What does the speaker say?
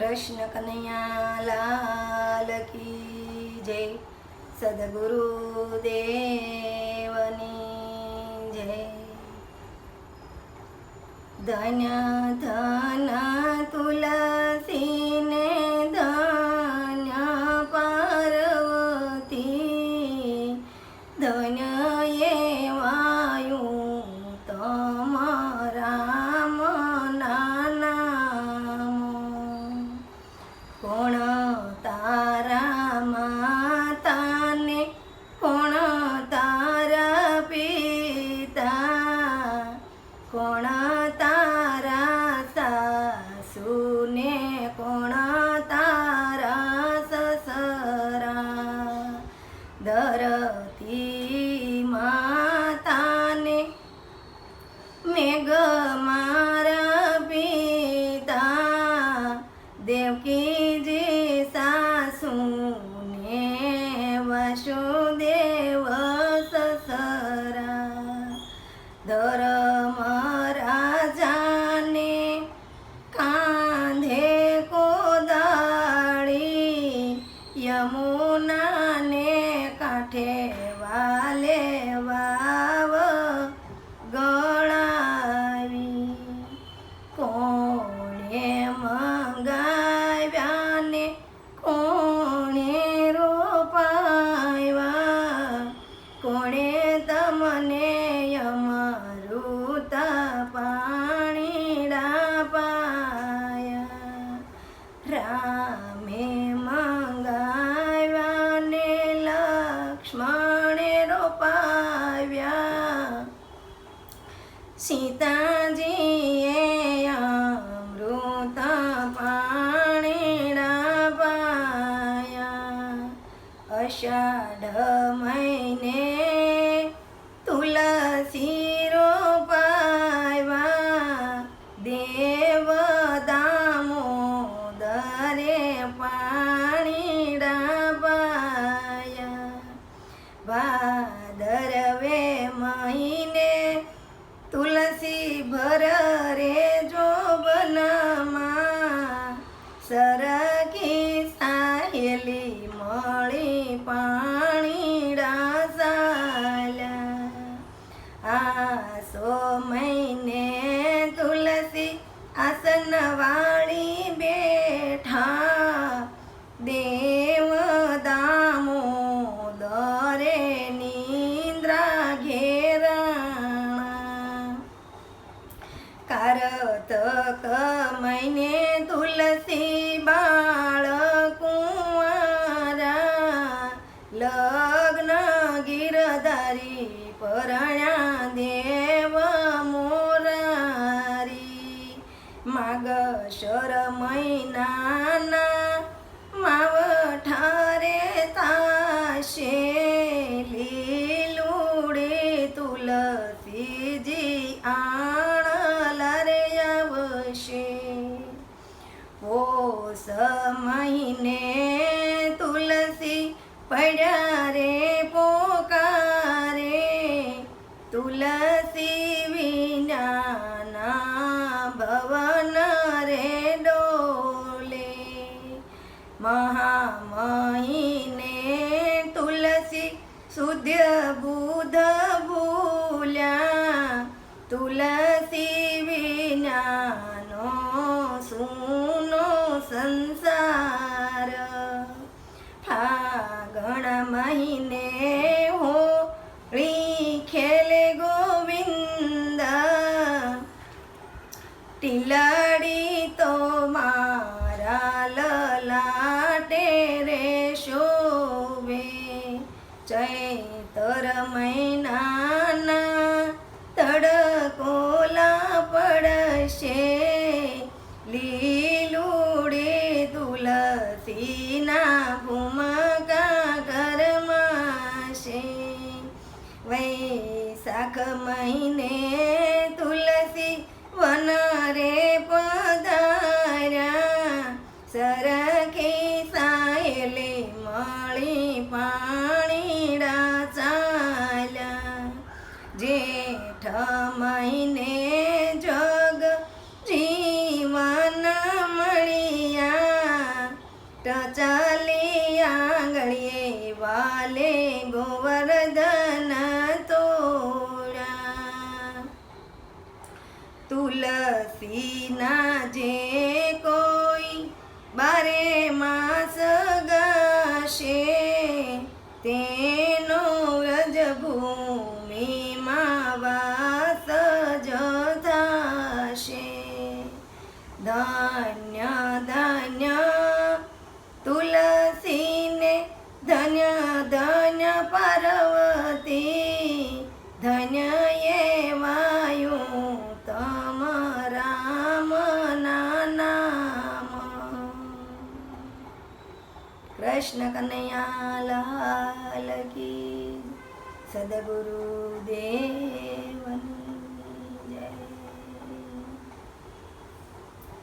કૃષ્ણ કનૈયા લાલ કી જય. સદગુરુ દેવની જય. ધન્ય ધન તુલસીને કોણ યમુનાને કાંઠે વાલે સીતાજીએ અમૃત પાણીડા પાયા અષાઢ મહિને ભર રે જોબનમાં સરકી તુલસી બાળ કુંવારા લગ્ન ગીરધારી પરણ્યા દેવ મોરારી. માગશર મહિનાના માવઠારે પડ્યા રે, પોકારે તુલસી વિનાના ભવન રે ડોલે. મહામહીને તુલસી શુદ્ધ બુધ ભૂલ્યા. તુલસી વિનાનો સૂનો સંસાર चैतर महिनाना तडकोला पडशे लिलुडे तुलसी तुलसीना भूमका गरमाशे वैसाख महिने જેઠ મહિને જગ જીવન મળ્યા. ચાલી આંગળીએ વાલે ગોવર્ધન તોડા. તુલસીના જે કૃષ્ણ કનૈયા લાલ કી સદગુરુ